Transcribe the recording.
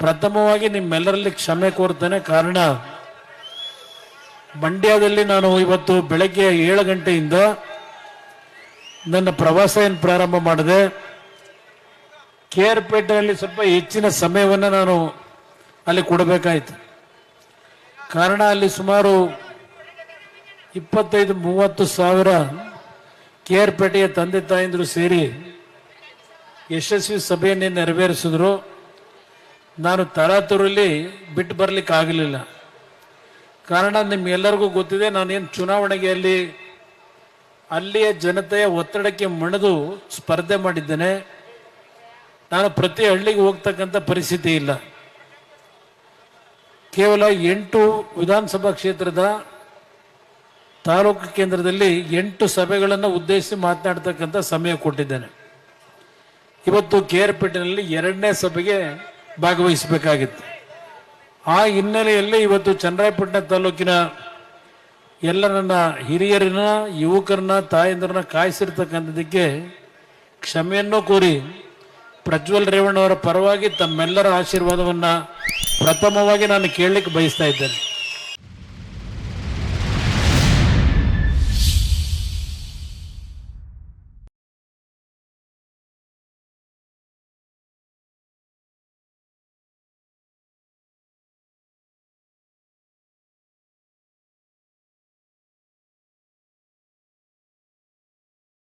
ಪ್ರಥಮವಾಗಿ ನಿಮ್ಮೆಲ್ಲರಲ್ಲಿ ಕ್ಷಮೆ ಕೋರ್ತೇನೆ. ಕಾರಣ, ಮಂಡ್ಯದಲ್ಲಿ ನಾನು ಇವತ್ತು ಬೆಳಗ್ಗೆ ಏಳು ಗಂಟೆಯಿಂದ ನನ್ನ ಪ್ರವಾಸ ಏನು ಪ್ರಾರಂಭ ಮಾಡಿದೆ. ಕೆ ಆರ್ ಪೇಟೆಯಲ್ಲಿ ಸ್ವಲ್ಪ ಹೆಚ್ಚಿನ ಸಮಯವನ್ನು ನಾನು ಅಲ್ಲಿ ಕೊಡಬೇಕಾಯಿತು. ಕಾರಣ, ಅಲ್ಲಿ ಸುಮಾರು ಇಪ್ಪತ್ತೈದು, ಮೂವತ್ತು ಸಾವಿರ ಕೆ ಆರ್ ಪೇಟೆಯ ತಂದೆ ತಾಯಂದಿರು ಸೇರಿ ಯಶಸ್ವಿ ಸಭೆಯನ್ನೇ ನೆರವೇರಿಸಿದ್ರು. ನಾನು ತರಾತುರಲ್ಲಿ ಬಿಟ್ಟು ಬರ್ಲಿಕ್ಕೆ ಆಗಲಿಲ್ಲ. ಕಾರಣ ನಿಮ್ಗೆಲ್ಲರಿಗೂ ಗೊತ್ತಿದೆ, ನಾನೇನು ಚುನಾವಣೆಗೆ ಅಲ್ಲಿ ಅಲ್ಲಿಯ ಜನತೆಯ ಒತ್ತಡಕ್ಕೆ ಮಣಿದು ಸ್ಪರ್ಧೆ ಮಾಡಿದ್ದೇನೆ. ನಾನು ಪ್ರತಿ ಹಳ್ಳಿಗೆ ಹೋಗ್ತಕ್ಕಂಥ ಪರಿಸ್ಥಿತಿ ಇಲ್ಲ. ಕೇವಲ ಎಂಟು ವಿಧಾನಸಭಾ ಕ್ಷೇತ್ರದ ತಾಲೂಕು ಕೇಂದ್ರದಲ್ಲಿ ಎಂಟು ಸಭೆಗಳನ್ನು ಉದ್ದೇಶಿಸಿ ಮಾತನಾಡ್ತಕ್ಕಂಥ ಸಮಯ ಕೊಟ್ಟಿದ್ದೇನೆ. ಇವತ್ತು ಕೆ ಆರ್ ಎರಡನೇ ಸಭೆಗೆ ಭಾಗವಹಿಸಬೇಕಾಗಿತ್ತು. ಆ ಹಿನ್ನೆಲೆಯಲ್ಲಿ ಇವತ್ತು ಚನ್ನರಾಯಪಟ್ಟಣ ತಾಲೂಕಿನ ಎಲ್ಲ ನನ್ನ ಹಿರಿಯರನ್ನ ಯುವಕರನ್ನ, ತಾಯಂದಿರನ್ನ ಕಾಯಿಸಿರ್ತಕ್ಕಂಥದಕ್ಕೆ ಕ್ಷಮೆಯನ್ನು ಕೋರಿ ಪ್ರಜ್ವಲ್ ರೇವಣ್ಣವರ ಪರವಾಗಿ ತಮ್ಮೆಲ್ಲರ ಆಶೀರ್ವಾದವನ್ನು ಪ್ರಥಮವಾಗಿ ನಾನು ಕೇಳಲಿಕ್ಕೆ ಬಯಸ್ತಾ ಇದ್ದೇನೆ.